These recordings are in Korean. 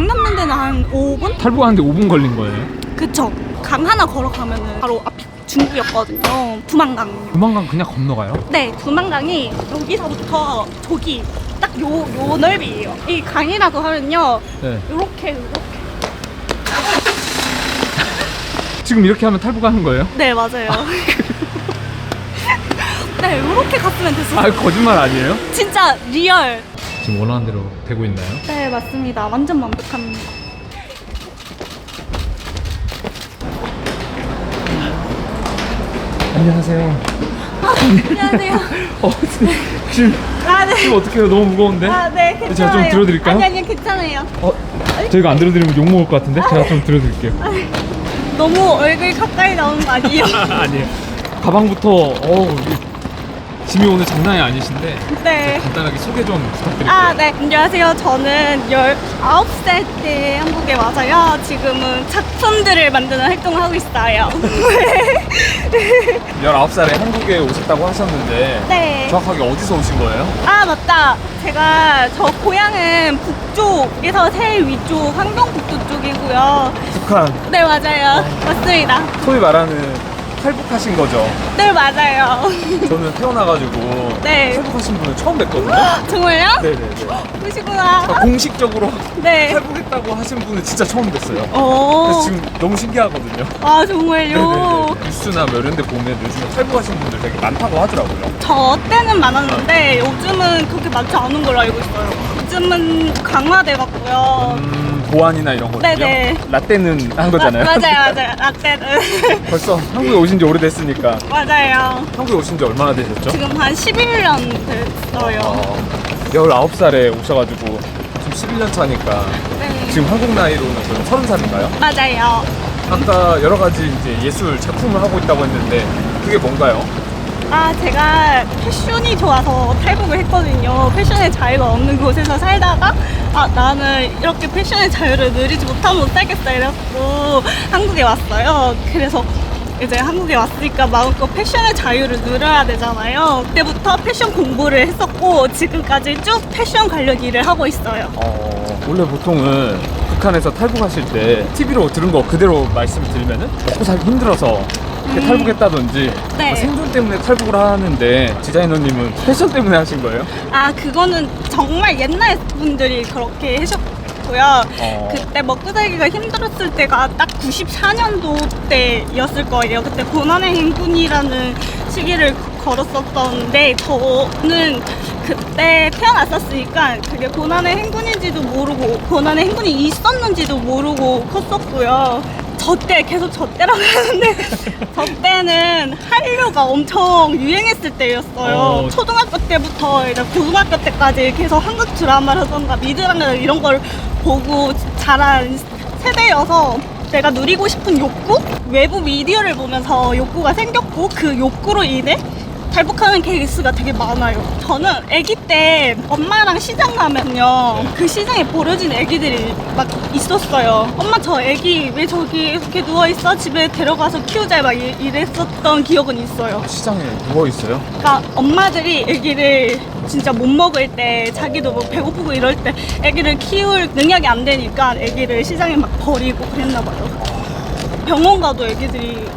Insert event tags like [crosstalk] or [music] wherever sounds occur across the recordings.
강 남는 데는 한 5분? 탈북하는데 5분 걸린 거예요? 그쵸. 강 하나 걸어가면은 바로 앞이 중구였거든요. 두만강. 조만간 그냥 건너가요? 네, 두만강이 여기서부터 저기 딱 요, 요 넓이에요. 이 강이라고 하면요. 네. 요렇게, 요렇게. [laughs] 지금 이렇게 하면 탈북하는 거예요? 네, 맞아요. [laughs] 네, 요렇게 갔으면 됐어요. 아 거짓말 아니에요? 진짜 리얼. 지금 원하는 대로 되고 있나요? 네, 맞습니다. 완전 완벽합니다. 안녕하세요. 안녕하세요. [laughs] 어, 지금 아, 네. 지금 어떻게 해요? 너무 무거운데? 아, 네, 괜찮아요. 제가 좀 들어드릴까요? 아니, 아니, 괜찮아요. 어, 저희가 안 들어드리면 욕 먹을 것 같은데 제가 좀 들어드릴게요. 너무 얼굴 가까이 나오는 거 아니에요? [laughs] 아니에요. 가방부터 어 짐이 오늘 장난이 아니신데 네. 간단하게 소개 좀 부탁드릴게요. 아, 네. 안녕하세요. 저는 19살 때 한국에 와서요. 지금은 작품들을 만드는 활동을 하고 있어요. [laughs] 19살에 한국에 오셨다고 하셨는데 네. 정확하게 어디서 오신 거예요? 아, 맞다. 제가 저 고향은 북쪽에서 제일 위쪽, 황동북도 쪽이고요. 북한 네, 맞아요. 맞습니다. 소위 말하는 탈북하신 거죠. 네, 맞아요. [laughs] 저는 태어나가지고 네. 탈북하신 분은 처음 뵀거든요. 정말요? 네네네. 그러시구나. 공식적으로 네. 탈북했다고 하신 분은 진짜 처음 뵀어요. 오. 그래서 지금 너무 신기하거든요. 아, 정말요? 네네네. 뉴스나 뭐 이런 데 보면 요즘에 탈북하신 분들 되게 많다고 하더라고요. 저 때는 많았는데 요즘은 그렇게 많지 않은 걸로 알고 있어요. 요즘은 강화돼갖고요. 음, 보안이나 이런 거든요. 네네. 라떼는 한 거잖아요. 마- 맞아요, [laughs] 맞아요. 라떼는. 벌써 한국에 오신 지 오래됐으니까 맞아요. 한국에 오신 지 얼마나 되셨죠? 지금 한 11년 됐어요. 어, 19살에 오셔가지고 지금 11년 차니까 네. 지금 한국 나이로는 그럼 30살인가요? 맞아요. 아까 여러 가지 이제 예술 작품을 하고 있다고 했는데 그게 뭔가요? 아, 제가 패션이 좋아서 탈북을 했거든요. 패션의 자유가 없는 곳에서 살다가, 아, 나는 이렇게 패션의 자유를 누리지 못하면 못 살겠다. 이래갖고 한국에 왔어요. 그래서 이제 한국에 왔으니까 마음껏 패션의 자유를 누려야 되잖아요. 그때부터 패션 공부를 했었고, 지금까지 쭉 패션 관련 일을 하고 있어요. 어, 원래 보통은 북한에서 탈북하실 때 TV로 들은 거 그대로 말씀드리면은 먹고 살기 힘들어서 이렇게 탈북했다든지 네. 뭐 생존 때문에 탈북을 하는데 디자이너님은 패션 때문에 하신 거예요? 아, 그거는 정말 옛날 분들이 그렇게 하셨고요. 어. 그때 먹고 살기가 힘들었을 때가 딱 94년도 때였을 거예요. 그때 고난의 행군이라는 시기를 걸었었던데 저는 그때 태어났었으니까 그게 고난의 행군인지도 모르고 고난의 행군이 있었는지도 모르고 컸었고요. 저때 계속 저 때라고 [laughs] 하는데 저 때는 한류가 엄청 유행했을 때였어요. 어. 초등학교 때부터 이제 고등학교 때까지 계속 한국 드라마라던가 미드라나 이런 걸 보고 자란 세대여서 내가 누리고 싶은 욕구? 외부 미디어를 보면서 욕구가 생겼고 그 욕구로 인해 탈북하는 케이스가 되게 많아요. 저는 아기 때 엄마랑 시장 가면요. 그 시장에 버려진 아기들이 막 있었어요. 엄마 저 아기 왜 저기 이렇게 누워있어? 집에 데려가서 키우자 막 이- 이랬었던 기억은 있어요. 시장에 누워 있어요? 그러니까 엄마들이 아기를 진짜 못 먹을 때 자기도 뭐 배고프고 이럴 때 아기를 키울 능력이 안 되니까 아기를 시장에 막 버리고 그랬나 봐요. 병원 가도 아기들이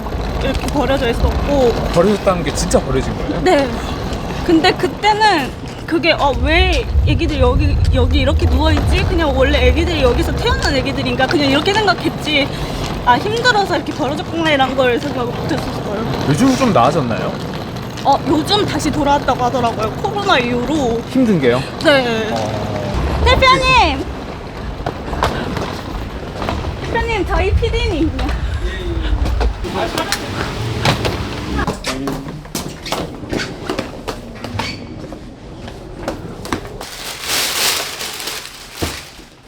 이렇게 버려져 있었고 버려졌다는 게 진짜 버려진 거예요? 네. 근데 그때는 그게 어 왜 애기들 여기 여기 이렇게 누워 있지? 그냥 원래 애기들이 여기서 태어난 애기들인가 그냥 이렇게 생각했지. 아 힘들어서 이렇게 이런 걸 생각을 못했었어요. 요즘 좀 나아졌나요? 어 요즘 다시 돌아왔다고 하더라고요. 코로나 이후로. 힘든 게요? 네. 어... 대표님. 대표님 저희 PD님.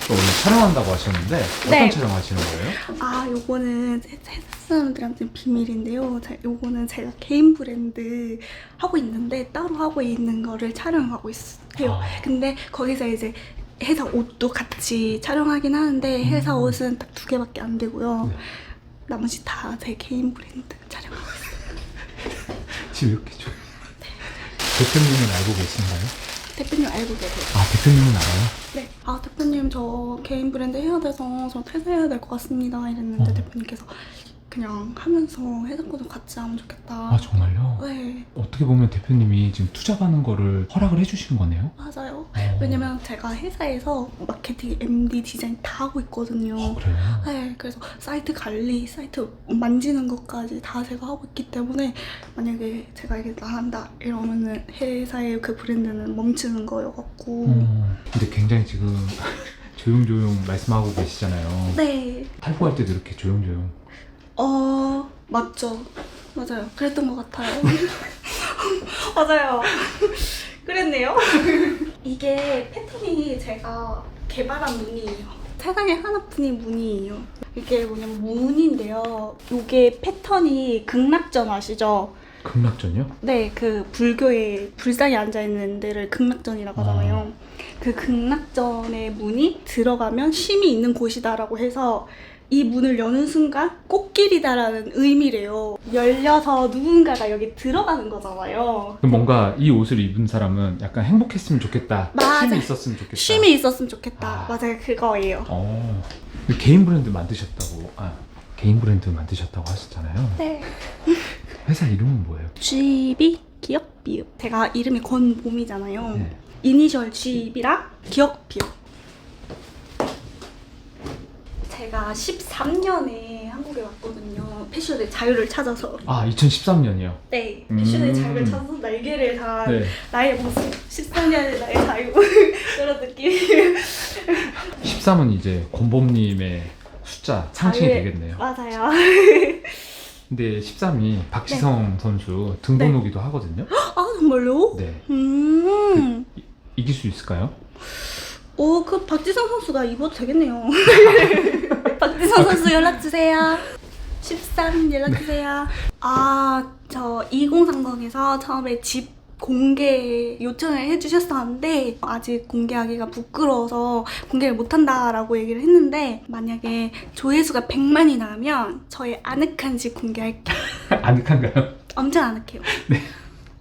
오늘 촬영한다고 하셨는데 어떤 네. 촬영하시는 거예요? 아, 요거는 세- 세상 사람들한테 비밀인데요. 자, 요거는 제가 개인 브랜드 하고 있는데 따로 하고 있는 거를 촬영하고 있어요. 아. 근데 거기서 이제 회사 옷도 같이 촬영하긴 하는데 회사 옷은 딱 두 개밖에 안 되고요. 나머지 다 제 개인 브랜드 촬영하고 있어요. [laughs] 지금 이렇게 좀 대표님은 알고 계신가요? 대표님 알고 계세요. 아 대표님은 알아요? 네. 아 대표님 저 개인 브랜드 해야 돼서 저 퇴사해야 될 것 같습니다. 이랬는데 어. 대표님께서 그냥 하면서 회사코도 같이 하면 좋겠다. 아 정말요? 네. 어떻게 보면 대표님이 지금 투자 받는 거를 허락을 해주시는 거네요? 맞아요. 어. 왜냐면 제가 회사에서 마케팅, MD, 디자인 다 하고 있거든요. 어, 그래요? 네, 그래서 사이트 관리, 사이트 만지는 것까지 다 제가 하고 있기 때문에 만약에 제가 이게 나간다 이러면은 회사의 그 브랜드는 멈추는 거여갖고 어, 근데 굉장히 지금 [laughs] 조용조용 말씀하고 계시잖아요. 네, 탈구할 때도 이렇게 조용조용. 어 맞죠, 맞아요. 그랬던 것 같아요. [laughs] 맞아요. [laughs] 그랬네요. 이게 패턴이 제가 개발한 무늬예요. 세상에 하나뿐인 무늬예요. 이게 뭐냐면 무늬인데요. 이게 패턴이 극락전 아시죠? 극락전이요? 네, 그 불교에 불상이 앉아 있는 데를 극락전이라고 하잖아요. 그 극락전의 문이 들어가면 쉼이 있는 곳이다라고 해서 이 문을 여는 순간 꽃길이다라는 의미래요. 열려서 누군가가 여기 들어가는 거잖아요. 뭔가 이 옷을 입은 사람은 약간 행복했으면 좋겠다. 맞아. 쉼이 있었으면 좋겠다. 쉼이 있었으면 좋겠다. 아. 맞아요, 그거예요. 어. 근데 개인 브랜드 만드셨다고. 아, 개인 브랜드 만드셨다고 하셨잖아요. 네. [laughs] 회사 이름은 뭐예요? GB 기억 비읍. 제가 이름이 권봄이잖아요. 네. 이니셜 GB랑 기억 비읍. 제가 13년에 한국에 왔거든요. 패션의 자유를 찾아서. 아, 2013년이요. 네, 음. 패션의 자유를 찾아서 날개를 단 네. 나의 모습. 13년의 나의 자유. [laughs] 그런 느낌. 13은 이제 권범님의 숫자 상징이 자유의- 되겠네요. 맞아요. 근데 13이 박지성 선수 등번호기도 하거든요. 아, 정말요? 네. 음. 이길 수 있을까요? 오, 그 박지성 선수가 입어도 되겠네요. [laughs] 박지성 선수 연락 주세요. 13 연락 주세요. 아, 저 2030에서 처음에 집 공개 요청을 해주셨었는데 아직 공개하기가 부끄러워서 공개를 못한다라고 얘기를 했는데 만약에 조회수가 100만이 나면 저의 아늑한 집 공개할게요. [laughs] 아늑한가요? 엄청 아늑해요. 네.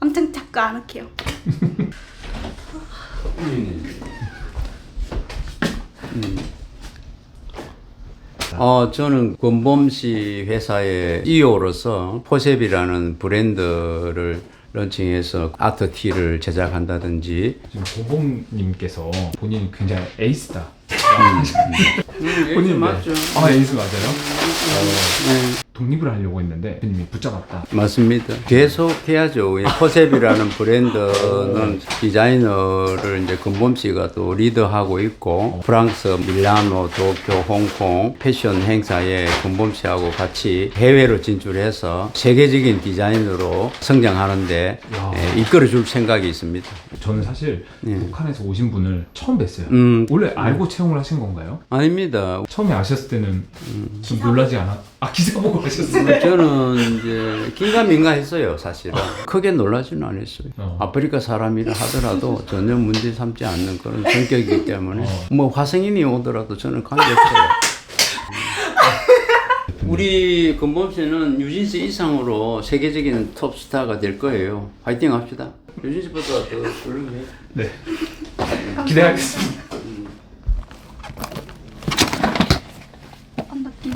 엄청 작고 아늑해요. [laughs] 어, 저는 권범 씨 회사의 CEO로서 포셉이라는 브랜드를 런칭해서 아트 티를 제작한다든지 지금 고봉님께서 본인이 굉장히 에이스다. 음, 본인 맞죠. 아 에이스 맞아요? 네, 독립을 하려고 했는데 대표님이 붙잡았다. 맞습니다. 계속 해야죠. 이 포셉이라는 브랜드는 디자이너를 이제 권범 씨가 또 리더하고 있고 프랑스, 밀라노, 도쿄, 홍콩 패션 행사에 권범 씨하고 같이 해외로 진출해서 세계적인 디자이너로 성장하는데 야. 예, 이끌어줄 생각이 있습니다. 저는 사실 네. 북한에서 오신 분을 처음 뵀어요. 음, 원래 알고 채 용을 하신 건가요? 아닙니다. 처음에 아셨을 때는 좀 놀라지 않아? 아 기사 보고 아셨어요? 저는 이제 긴가민가했어요, 사실은. 크게 놀라지는 않았어요. 어. 아프리카 사람이라 하더라도 전혀 문제 삼지 않는 그런 성격이기 때문에 어. 뭐 화성인이 오더라도 저는 관계없어요. [laughs] 우리 금범 씨는 유진 씨 이상으로 세계적인 톱스타가 될 거예요. 파이팅 합시다. 유진 씨보다 더 훌륭해. 네. 기대하겠습니다. 한 바퀴.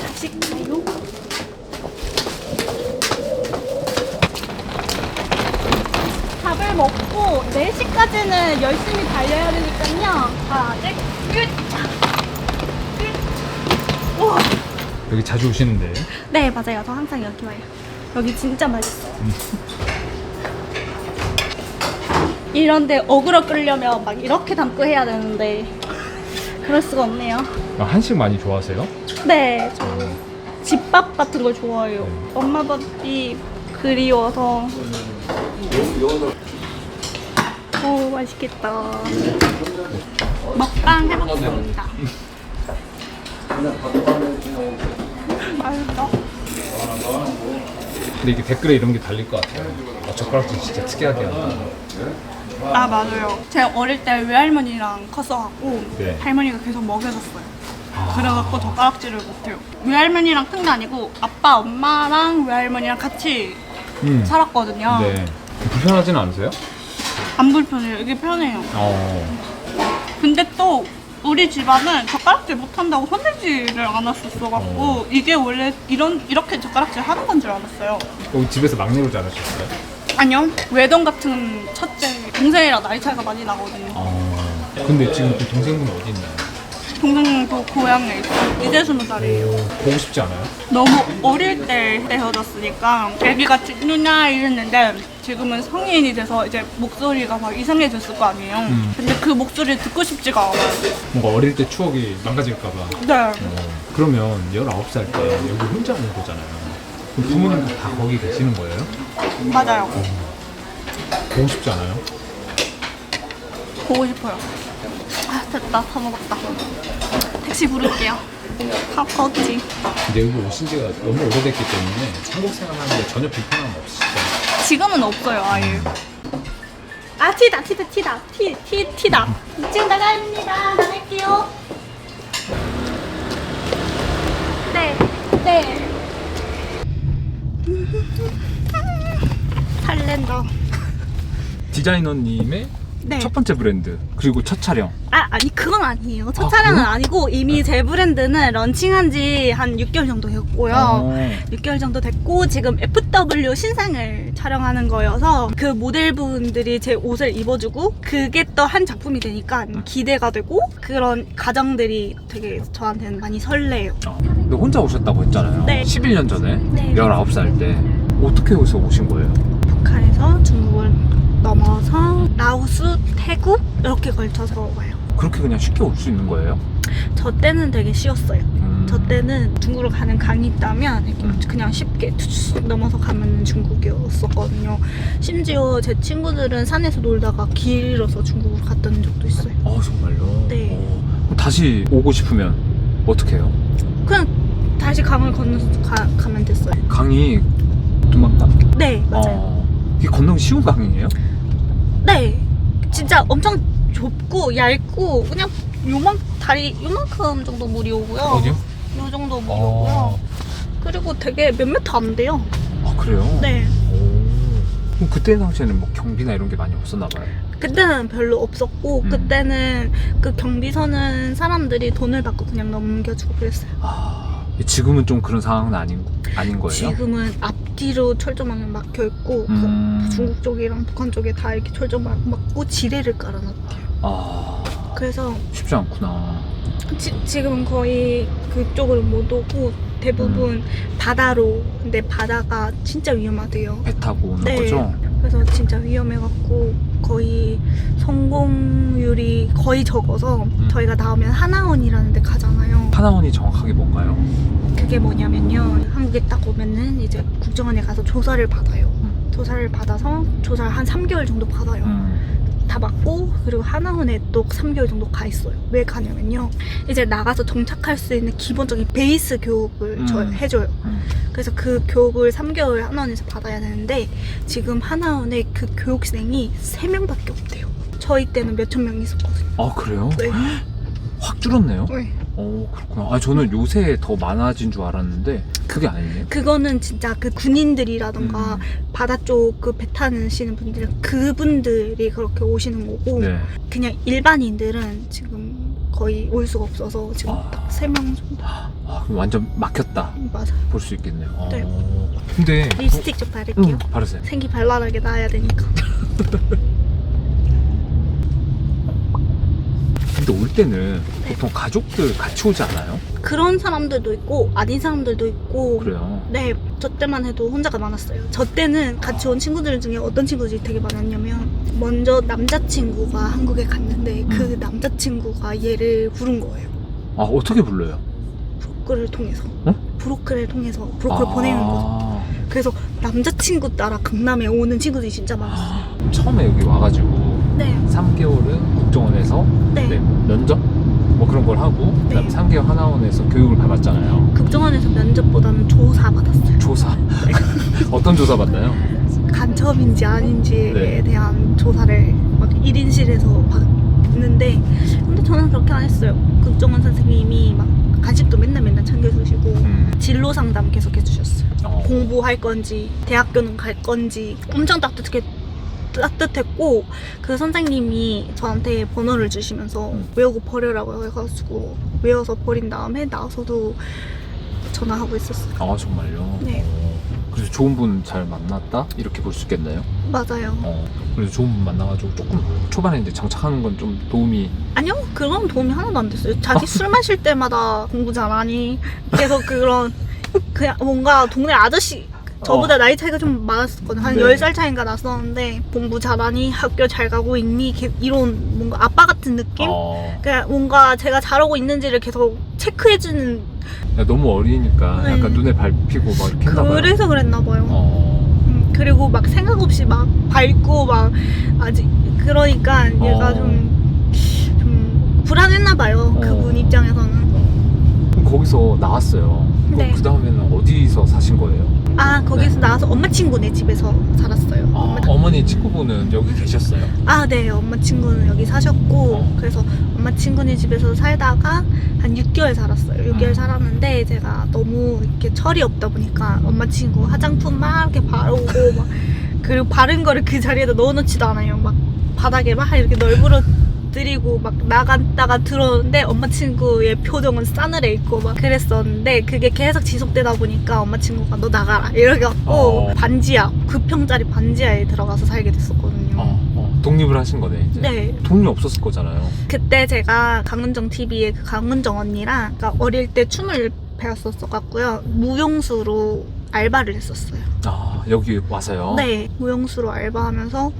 다시 가요. 밥을 먹고 4시까지는 열심히 달려야 되니까요. 다들 끝! 끝! 우와. 여기 자주 오시는데 네, 맞아요. 저 항상 여기 와요. 여기 진짜 맛있어요. 이런데 어그로 끌려면 막 이렇게 담고 해야 되는데 그럴 수가 없네요. 아, 한식 많이 좋아하세요? 네, 저 집밥 같은 걸 좋아해요. 엄마 밥이 그리워서. 오, 맛있겠다. 먹방 해먹습니다. 맛있다. 근데 이게 댓글에 이런 게 달릴 것 같아요. 아, 젓가락질 진짜 특이하게 한다. 아 맞아요. 제가 어릴 때 외할머니랑 컸어갖고 네. 할머니가 계속 먹여줬어요. 그래갖고 젓가락질을 못해요. 외할머니랑 큰 게 아니고 아빠, 엄마랑 외할머니랑 같이 음. 살았거든요. 네. 불편하진 않으세요? 안 불편해요. 이게 편해요. 어. 근데 또 우리 집안은 젓가락질 못한다고 손대지를 안 했었어갖고 이게 원래 이런 이렇게 젓가락질 하는 건 줄 알았어요. 어, 집에서 막내로 자라셨어요? 아니요. 외동 같은 첫째 동생이랑 나이 차이가 많이 나거든요. 어. 근데 지금 그 동생분 어디 있나요? 동생도 고향에 있어요. 이제 스무 살이에요. 보고 싶지 않아요? 너무 어릴 때 헤어졌으니까 애기가 찍느냐 이랬는데 지금은 성인이 돼서 이제 목소리가 막 이상해졌을 거 아니에요. 음. 근데 그 목소리를 듣고 싶지가 않아요. 뭔가 어릴 때 추억이 망가질까봐. 네. 그러면 19살 때 여기 혼자 온 거잖아요. 그럼 부모님도 다 거기 계시는 거예요? 맞아요. 보고 싶지 않아요? 보고 싶어요. 아 됐다 다 먹었다. 택시 부를게요. 가까웠지. 근데 여기 오신 지가 너무 오래됐기 때문에 한국 생활하는데 전혀 불편함 없으시죠? 지금은 없어요 아예. 아 티다 티다 티다 티 티 티다. 지금 나갑니다. 나갈게요. 네 네. [laughs] 설렌다. 디자이너님의 네. 첫 번째 브랜드 그리고 첫 촬영 아, 아니 그건 아니에요. 첫 아, 차량은 그래요? 아니고 이미 제 브랜드는 런칭한 지 한 6개월 정도 됐고요. 어. 6개월 정도 됐고 지금 FW 신상을 촬영하는 거여서 그 모델분들이 제 옷을 입어주고 그게 또 한 작품이 되니까 기대가 되고 그런 가정들이 되게 저한테는 많이 설레요. 어. 근데 혼자 오셨다고 했잖아요 네. 11년 전에 네. 19살 때 어떻게 여기서 오신 거예요? 북한에서 중국을 넘어서 라오스, 태국 이렇게 걸쳐서 와요. 그렇게 그냥 쉽게 올 수 있는 거예요? 저 때는 되게 쉬웠어요. 음. 저 때는 중국으로 가는 강이 있다면 이렇게 음. 그냥 쉽게 툭 넘어서 가면 중국이었었거든요. 심지어 제 친구들은 산에서 놀다가 길 잃어서 중국으로 갔던 적도 있어요. 어 정말요? 네. 어. 그럼 다시 오고 싶으면 어떻게 해요? 그냥 다시 강을 건너서 가, 가면 됐어요. 강이 두만강? 네, 맞아요. 어. 이게 건너기 쉬운 강이에요? 네. 진짜 엄청 좁고 얇고 그냥 요만 다리 요만큼 정도 물이 오고요. 어디요? 요 정도 물이 어. 오고요. 그리고 되게 몇 미터 안 돼요. 아 그래요? 네. 오. 그럼 그때 당시에는 뭐 경비나 이런 게 많이 없었나 봐요. 그때는 별로 없었고 음. 그때는 그 경비선은 사람들이 돈을 받고 그냥 넘겨주고 그랬어요. 아 지금은 좀 그런 상황은 아닌 아닌 거예요? 지금은 앞뒤로 철조망을 막혀 있고 음. 그 중국 쪽이랑 북한 쪽에 다 이렇게 철조망 막고 지뢰를 깔아놨대요. 아 그래서 쉽지 않구나. 지, 지금은 거의 그쪽으로 못 오고 대부분 음. 바다로 근데 바다가 진짜 위험하대요. 배 타고 오는 네. 거죠? 그래서 진짜 위험해갖고 거의 성공률이 거의 적어서 음. 저희가 나오면 하나원이라는 데 가잖아요. 하나원이 정확하게 뭔가요? 그게 뭐냐면요. 한국에 딱 오면은 이제 국정원에 가서 조사를 받아요. 음. 조사를 받아서 조사를 한 3개월 정도 받아요. 음. 다 받고 그리고 하나원에 또 3개월 정도 가 있어요. 왜 가냐면요. 이제 나가서 정착할 수 있는 기본적인 베이스 교육을 음. 저 해줘요. 음. 그래서 그 교육을 3개월 하나원에서 받아야 되는데 지금 하나원에 그 교육생이 3명밖에 없대요. 저희 때는 몇 천 명 있었거든요. 아 그래요? 네. [gasps] 확 줄었네요. 네. 오 그렇구나. 아 저는 요새 더 많아진 줄 알았는데 그게 아니네요. 그거는 진짜 그 군인들이라던가 음. 바다 쪽 그 배 타시는 분들 그분들이 그렇게 오시는 거고 네. 그냥 일반인들은 지금 거의 올 수가 없어서 지금 아. 딱 세 명 정도 [gasps] 아 그럼 완전 막혔다 맞아. 볼수 있겠네요. 어. 네. 근데 립스틱 좀 바를게요. 음, 바르세요. 생기 발랄하게 나야 되니까. [laughs] 근데 올 때는 네. 보통 가족들 같이 오지 않아요? 그런 사람들도 있고 아닌 사람들도 있고. 그래요. 네, 저 때만 해도 혼자가 많았어요. 저 때는 같이 온 친구들 중에 어떤 친구들이 되게 많았냐면 먼저 남자친구가 한국에 갔는데 그 음. 남자친구가 얘를 부른 거예요. 아 어떻게 불러요? 브로커를 통해서. 어? 브로커를 통해서 브로커를 아. 보내는 거죠. 그래서 남자친구 따라 강남에 오는 친구들이 진짜 많았어요. 처음에 여기 와가지고 네, 3개월은 국정원에서 네. 네, 면접 뭐 그런 걸 하고 그다음 네. 3개월 하나원에서 교육을 받았잖아요. 국정원에서 면접보다는 조사 받았어요. 조사 [laughs] 어떤 조사 받나요? 간첩인지 아닌지에 네. 대한 조사를 막 1인실에서 받는데 근데 저는 그렇게 안 했어요. 국정원 선생님이 막 간식도 맨날 맨날 챙겨주시고 음. 진로 상담 계속 해주셨어요. 어. 공부할 건지 대학교는 갈 건지 엄청 따뜻하게 따뜻했고 그 선생님이 저한테 번호를 주시면서 음. 외우고 버려라고 해가지고 외워서 버린 다음에 나와서도 전화하고 있었어요. 아 정말요? 네. 어. 그래서 좋은 분 잘 만났다 이렇게 볼 수 있겠나요? 맞아요. 어. 그래서 좋은 분 만나가지고 조금 초반에 이제 장착하는 건 좀 도움이 아니요, 그런 도움이 하나도 안 됐어요. 자기 술 마실 때마다 공부 잘하니 계속 그런 그냥 뭔가 동네 아저씨 저보다 나이 차이가 좀 많았었거든요. 한 네. 10살 차이가 났었는데 공부 잘하니 학교 잘 가고 있니 게- 이런 뭔가 아빠 같은 느낌? 어. 그냥 뭔가 제가 잘하고 있는지를 계속 체크해주는 야, 너무 어리니까 네. 약간 눈에 밟히고 막 이렇게 했나 봐요. 그래서 그랬나 봐요. 어. 음, 그리고 막 생각 없이 막 밟고 막 아직 그러니까 얘가 어. 좀, 좀 불안했나 봐요. 어. 그분 입장에서는. 그럼 거기서 나왔어요. 네. 그 다음에는 어디서 사신 거예요? 아 거기서 나와서 엄마 친구네 집에서 살았어요. 아, 어머니 친구분은 여기 계셨어요? 아, 네 엄마 친구는 여기 사셨고 어. 그래서 엄마 친구네 집에서 살다가 한 6개월 살았어요. 6개월 음. 살았는데 제가 너무 이렇게 철이 없다 보니까 엄마 친구 화장품 막 이렇게 바르고 막 [laughs] 그리고 바른 거를 그 자리에다 넣어놓지도 않아요. 막 바닥에 막 이렇게 널브러 드리고 막 나갔다가 들어오는데 엄마 친구의 표정은 싸늘해 있고 막 그랬었는데 그게 계속 지속되다 보니까 엄마 친구가 너 나가라 이렇게 갖고 어. 반지하 9평짜리 반지하에 들어가서 살게 됐었거든요. 어, 어. 독립을 하신 거네 이제. 네. 돈이 없었을 거잖아요. 그때 제가 강은정 TV의 그 강은정 언니랑 그러니까 어릴 때 춤을 배웠었어 갖고요. 무용수로 알바를 했었어요. 아 여기 와서요. 네. 무용수로 알바하면서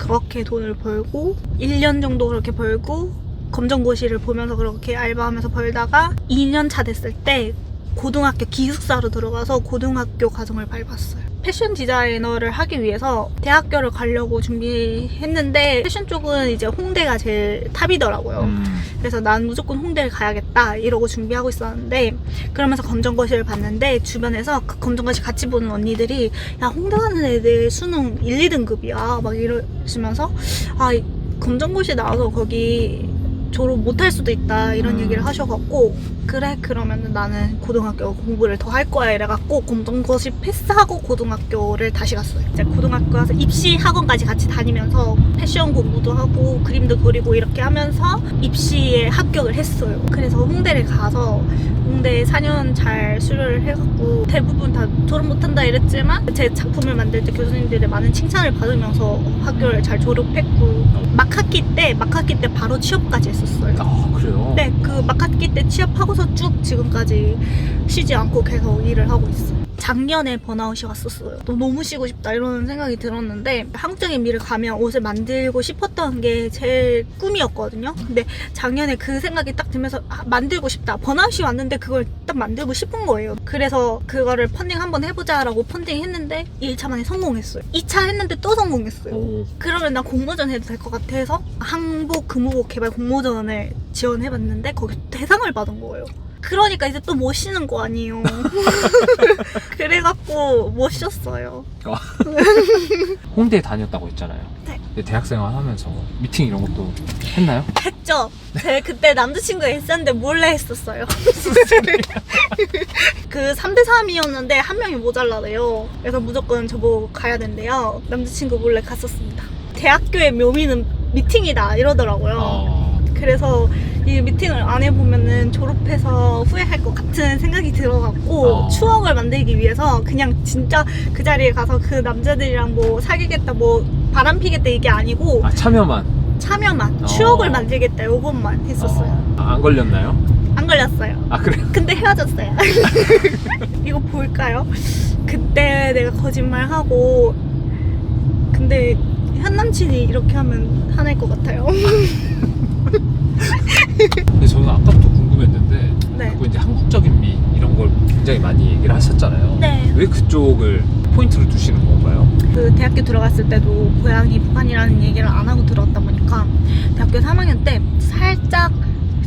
그렇게 돈을 벌고 1년 정도 그렇게 벌고 검정고시를 보면서 그렇게 알바하면서 벌다가 2년 차 됐을 때 고등학교 기숙사로 들어가서 고등학교 과정을 밟았어요. 패션 디자이너를 하기 위해서 대학교를 가려고 준비했는데 패션 쪽은 이제 홍대가 제일 탑이더라고요. 음. 그래서 난 무조건 홍대를 가야겠다 이러고 준비하고 있었는데 그러면서 검정고시를 봤는데 주변에서 그 검정고시 같이 보는 언니들이 야 홍대 가는 애들 수능 1, 2등급이야 막 이러시면서 아 이- 검정고시 나와서 거기 졸업 못할 수도 있다 이런 음. 얘기를 하셔갖고 그래 그러면 나는 고등학교 공부를 더 할 거야 이래갖고 검정고시 패스하고 고등학교를 다시 갔어요. 이제 고등학교 가서 입시 학원까지 같이 다니면서 패션 공부도 하고 그림도 그리고 이렇게 하면서 입시에 합격을 했어요. 그래서 홍대를 가서 홍대 4년 잘 수료를 해갖고 대부분 다 졸업 못한다 이랬지만 제 작품을 만들 때 교수님들의 많은 칭찬을 받으면서 학교를 잘 졸업했고 막 학기 때 막 학기 때 바로 취업까지 했 었어요 아 그래요? 네, 그 막학기 때 취업하고서 쭉 지금까지 쉬지 않고 계속 일을 하고 있어요. 작년에 번아웃이 왔었어요. 너 너무 쉬고 싶다 이런 생각이 들었는데 한국적인 미를 가면 옷을 만들고 싶었던 게 제일 꿈이었거든요. 근데 작년에 그 생각이 딱 들면서 아, 만들고 싶다. 번아웃이 왔는데 그걸 딱 만들고 싶은 거예요. 그래서 그거를 펀딩 한번 해보자라고 펀딩 했는데 1차 만에 성공했어요. 2차 했는데 또 성공했어요. 오. 그러면 나 공모전 해도 될 것 같아서 항복 금호복 개발 공모전을 지원해봤는데 거기 대상을 받은 거예요. 그러니까 이제 또못 쉬는 거 아니에요. [laughs] 그래갖고 못 쉬었어요. [laughs] 홍대에 다녔다고 했잖아요. 네. 근데 대학생활 하면서 미팅 이런 것도 했나요? 했죠. 제가 그때 남자친구가 있었는데 몰래 했었어요. [laughs] 그 3대 3이었는데 한 명이 모자라래요. 그래서 무조건 저보고 가야 된대요. 남자친구 몰래 갔었습니다. 대학교의 묘미는 미팅이다 이러더라고요. 어. 그래서 이 미팅을 안 해보면은 졸업해서 후회할 것 같은 생각이 들어갖고 어. 추억을 만들기 위해서 그냥 진짜 그 자리에 가서 그 남자들이랑 뭐 사귀겠다 뭐 바람 피겠다 이게 아니고 아 참여만. 참여만 어. 추억을 만들겠다 요것만 했었어요 어. 아, 안 걸렸나요? 안 걸렸어요 아 그래요? 근데 헤어졌어요 [laughs] [laughs] 이거 볼까요? 그때 내가 거짓말하고 근데 현 남친이 이렇게 하면 화낼 것 같아요 [laughs] 근데 저는 아까부터 궁금했는데 네. 그 이제 한국적인 미 이런 걸 굉장히 많이 얘기를 하셨잖아요. 네. 왜 그쪽을 포인트를 두시는 건가요? 그 대학교 들어갔을 때도 고향이 북한이라는 얘기를 안 하고 들어왔다 보니까 대학교 3학년 때 살짝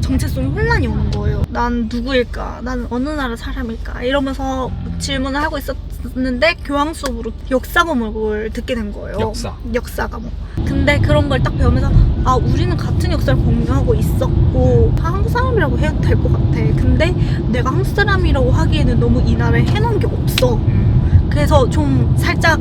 정체성이 혼란이 오는 거예요. 난 누구일까? 난 어느 나라 사람일까? 이러면서 질문을 하고 있었, 있었는데 교양 수업으로 역사 과목을 듣게 된 거예요. 역사. 역사 과목. 근데 그런 걸 딱 배우면서 아 우리는 같은 역사를 공유하고 있었고 다 한국 사람이라고 해도 될 것 같아. 근데 내가 한국 사람이라고 하기에는 너무 이 나라에 해놓은 게 없어. 그래서 좀 살짝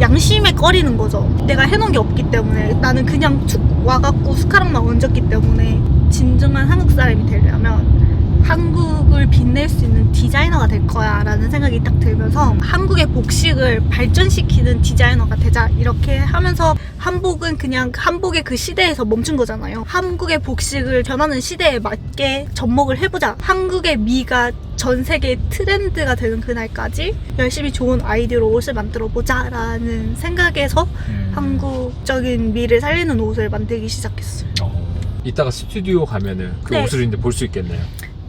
양심에 꺼리는 거죠. 내가 해놓은 게 없기 때문에 나는 그냥 툭 와갖고 숟가락만 얹었기 때문에 진정한 한국 사람이 되려면 한국을 빛낼 수 있는 디자이너가 될 거야 라는 생각이 딱 들면서 한국의 복식을 발전시키는 디자이너가 되자 이렇게 하면서 한복은 그냥 한복의 그 시대에서 멈춘 거잖아요 한국의 복식을 변하는 시대에 맞게 접목을 해보자 한국의 미가 전 세계 트렌드가 되는 그날까지 열심히 좋은 아이디어로 옷을 만들어 보자 라는 생각에서 음. 한국적인 미를 살리는 옷을 만들기 시작했어요 어. 이따가 스튜디오 가면은 그 네. 옷을 이제 볼 수 있겠네요.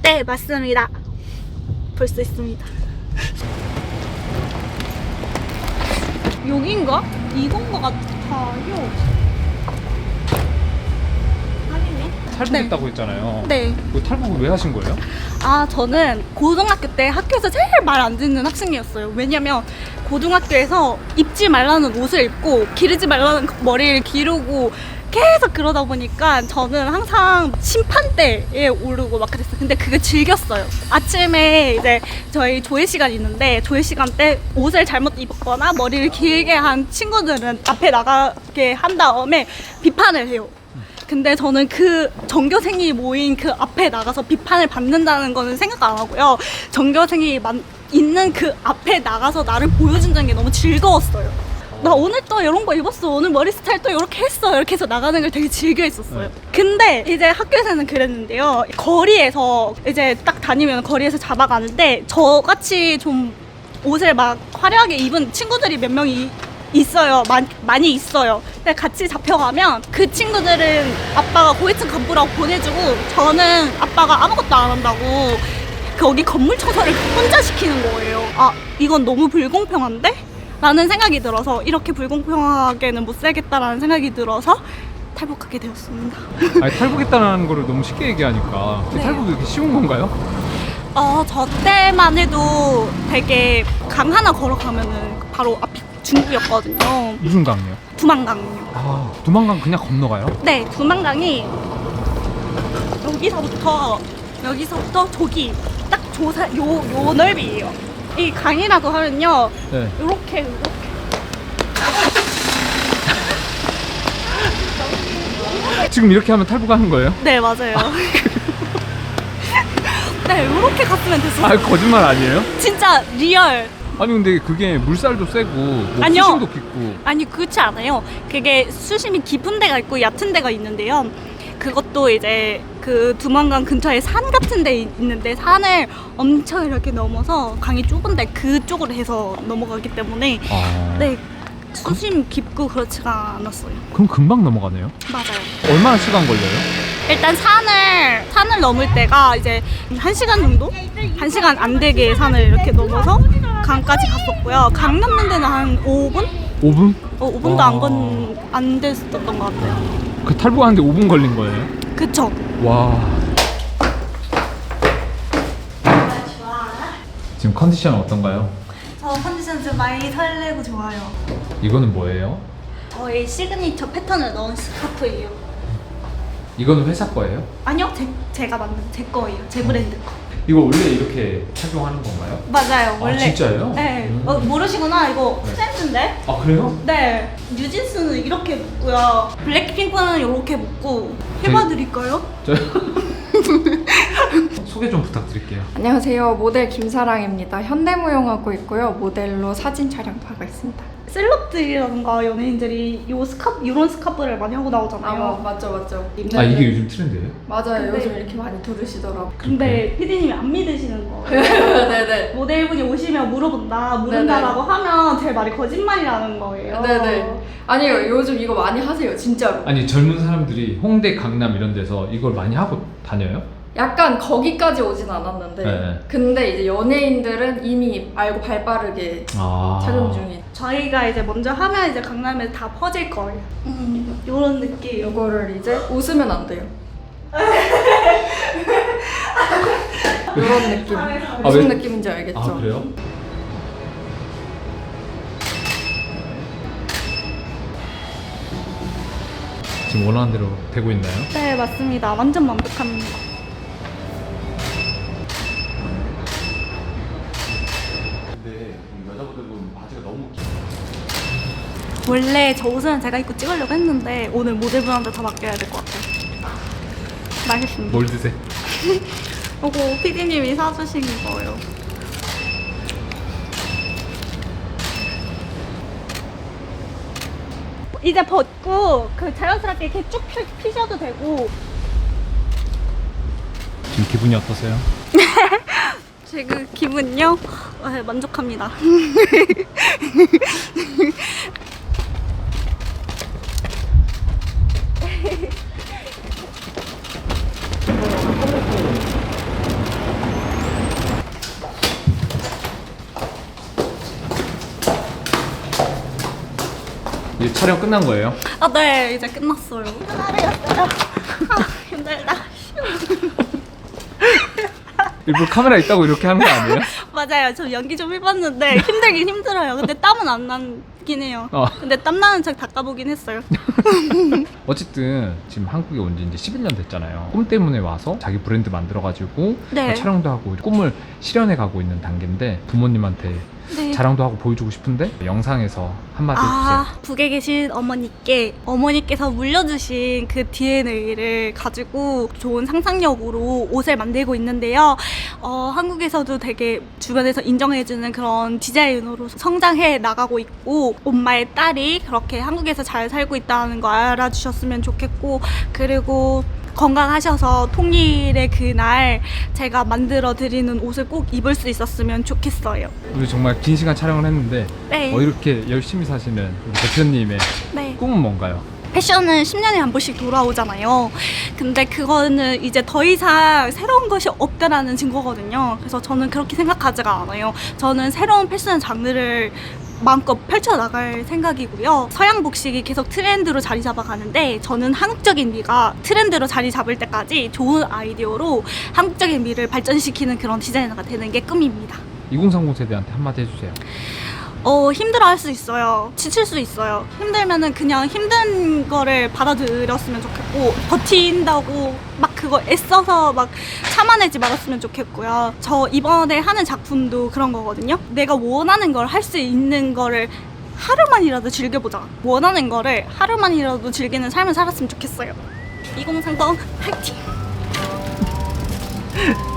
네, 맞습니다. 볼 수 있습니다. 여긴가? 이건 것 같아요. 아니네. 탈북했다고 했잖아요. 네. 그 탈북을 왜 하신 거예요? 아, 저는 고등학교 때 학교에서 제일 말 안 듣는 학생이었어요. 왜냐면 고등학교에서 입지 말라는 옷을 입고 기르지 말라는 머리를 기르고 계속 그러다 보니까 저는 항상 심판대에 오르고 막 그랬어요. 근데 그게 즐겼어요. 아침에 이제 저희 조회 시간 있는데 조회 시간 때 옷을 잘못 입었거나 머리를 길게 한 친구들은 앞에 나가게 한 다음에 비판을 해요. 근데 저는 그 전교생이 모인 그 앞에 나가서 비판을 받는다는 거는 생각 안 하고요. 전교생이 만- 있는 그 앞에 나가서 나를 보여준다는 게 너무 즐거웠어요. 나 오늘 또 이런 거 입었어. 오늘 머리 스타일 또 이렇게 했어. 이렇게 해서 나가는 걸 되게 즐겨 했었어요. 근데 이제 학교에서는 그랬는데요. 거리에서 이제 딱 다니면 거리에서 잡아가는데 저같이 좀 옷을 막 화려하게 입은 친구들이 몇 명이 있어요. 많, 많이 있어요. 근데 같이 잡혀가면 그 친구들은 아빠가 고위층 간부라고 보내주고 저는 아빠가 아무것도 안 한다고 거기 건물 청소를 혼자 시키는 거예요. 아, 이건 너무 불공평한데? 라는 생각이 들어서 이렇게 불공평하게는 못 살겠다라는 생각이 들어서 탈북하게 되었습니다. [laughs] 아니 탈북했다는 거를 너무 쉽게 얘기하니까 네. 탈북이 이렇게 쉬운 건가요? 어, 저 때만 해도 되게 강 하나 걸어가면은 바로 앞이 중국이었거든요. 무슨 강이요? 두만강요. 아 두만강 그냥 건너가요? 네, 두만강이 여기서부터 여기서부터 저기 딱 조사 요 요 넓이에요. 이 강이라고 하면요, 네. 요렇게 요렇게. 지금 이렇게 하면 탈북하는 거예요? 네, 맞아요. [laughs] 네, 요렇게 갔으면 됐어요. 아 거짓말 아니에요? 진짜 리얼. 아니 근데 그게 물살도 세고 뭐 아니요. 수심도 깊고 아니 그렇지 않아요. 그게 수심이 깊은 데가 있고 얕은 데가 있는데요. 그것도 이제 그 두만강 근처에 산 같은 데 있는데 산을 엄청 이렇게 넘어서 강이 좁은데 그쪽으로 해서 넘어가기 때문에 아 네 수심 깊고 그렇지가 않았어요. 그럼 금방 넘어가네요? 맞아요. 얼마나 시간 걸려요? 일단 산을 산을 넘을 때가 이제 한 시간 정도, 한 시간 안 되게 산을 이렇게 넘어서 강까지 갔었고요. 강 넘는 데는 한 5분? 5분? 어, 5분도 와. 안, 건, 안 됐었던 것 같아요. 그 탈북하는데 5분 걸린 거예요? 그쵸? 와 지금 컨디션 어떤가요? 저 컨디션 좀 많이 설레고 좋아요. 이거는 뭐예요? 저의 시그니처 패턴을 넣은 스카프예요. 이거는 회사 거예요? 아니요, 제, 제가 만든 제 거예요. 제 브랜드 거. 이거 원래 이렇게 착용하는 건가요? 맞아요, 원래. 진짜예요? 네. 음. 어, 모르시구나. 이거 네. 스탠드인데? 아 그래요? 네. 뉴진스는 이렇게 묶고요. 블랙핑크는 이렇게 묶고 해봐드릴까요? 저 [laughs] 소개 좀 부탁드릴게요. 안녕하세요. 모델 김사랑입니다. 현대무용 하고 있고요. 모델로 사진 촬영도 하고 있습니다. 셀럽들이라던가 연예인들이 요 스카프, 이런 스카프를 많이 하고 나오잖아요. 맞죠, 맞죠. 아 이게 요즘 트렌드예요? 맞아요. 근데- 요즘 이렇게 많이 두르시더라고요. 근데 피디님이 안 믿으시는 [laughs] 거예요. 네네. 모델분이 오시면 물어본다, 물은다라고 하면 제 말이 거짓말이라는 거예요. 네네. 아니요, 요즘 이거 많이 하세요, 진짜로. 아니 젊은 사람들이 홍대, 강남 이런 데서 이걸 많이 하고 다녀요? 약간 거기까지 오진 않았는데 네. 근데 이제 연예인들은 이미 알고 발빠르게 아. 촬영 중인 저희가 이제 먼저 하면 이제 강남에 다 퍼질 거예요. 음. 이런 느낌. 이거를 이제 웃으면 안 돼요 [laughs] 이런 느낌 아, 네, 무슨 왜- 느낌인지 알겠죠? 아 그래요? 지금 원하는 대로 되고 있나요? 네, 맞습니다. 완전 만족합니다. 원래 저 옷은 제가 입고 찍으려고 했는데 오늘 모델분한테 다 맡겨야 될 것 같아요. 맛있습니다. 뭘 드세요? [laughs] 이거 피디님이 사주신 거예요. 이제 벗고 그 자연스럽게 이렇게 쭉 피, 피셔도 되고 지금 기분이 어떠세요? [laughs] 지금 기분요? 네, 만족합니다. [laughs] [laughs] 이제 촬영 끝난 거예요? 아, 네, 이제 끝났어요. 하루였어요. 아, 힘들다. 일부러 카메라 있다고 이렇게 하는 거 아니에요? [laughs] 맞아요. 저 연기 좀 해봤는데 힘들긴 힘들어요. 근데 땀은 안 나긴 해요. 어. 근데 땀 나는 척 닦아보긴 했어요. [laughs] 어쨌든 지금 한국에 온 지 이제 11년 됐잖아요. 꿈 때문에 와서 자기 브랜드 만들어가지고 네. 촬영도 하고 꿈을 실현해 가고 있는 단계인데 부모님한테 네. 자랑도 하고 보여주고 싶은데 영상에서 한마디 해주세요. 아, 북에 계신 어머니께 어머니께서 물려주신 그 DNA를 가지고 좋은 상상력으로 옷을 만들고 있는데요. 어, 한국에서도 되게 주변에서 인정해주는 그런 디자이너로 성장해 나가고 있고 엄마의 딸이 그렇게 한국에서 잘 살고 있다는 거 알아주셨으면 좋겠고 그리고 건강하셔서 통일의 그날 제가 만들어 드리는 옷을 꼭 입을 수 있었으면 좋겠어요. 우리 정말 긴 시간 촬영을 했는데 네. 어, 이렇게 열심히 사시는 우리 대표님의 네. 꿈은 뭔가요? 패션은 10년에 한 번씩 돌아오잖아요. 근데 그거는 이제 더 이상 새로운 것이 없다라는 증거거든요. 그래서 저는 그렇게 생각하지가 않아요. 저는 새로운 패션 장르를 마음껏 펼쳐나갈 생각이고요. 서양 복식이 계속 트렌드로 자리 잡아가는데 저는 한국적인 미가 트렌드로 자리 잡을 때까지 좋은 아이디어로 한국적인 미를 발전시키는 그런 디자이너가 되는 게 꿈입니다. 2030 세대한테 한마디 해주세요. 어, 힘들어 할 수 있어요. 지칠 수 있어요. 힘들면은 그냥 힘든 거를 받아들였으면 좋겠고, 버틴다고 막 그거 애써서 막 참아내지 말았으면 좋겠고요. 저 이번에 하는 작품도 그런 거거든요. 내가 원하는 걸 할 수 있는 거를 하루만이라도 즐겨보자. 원하는 거를 하루만이라도 즐기는 삶을 살았으면 좋겠어요. 2030 파이팅! [laughs]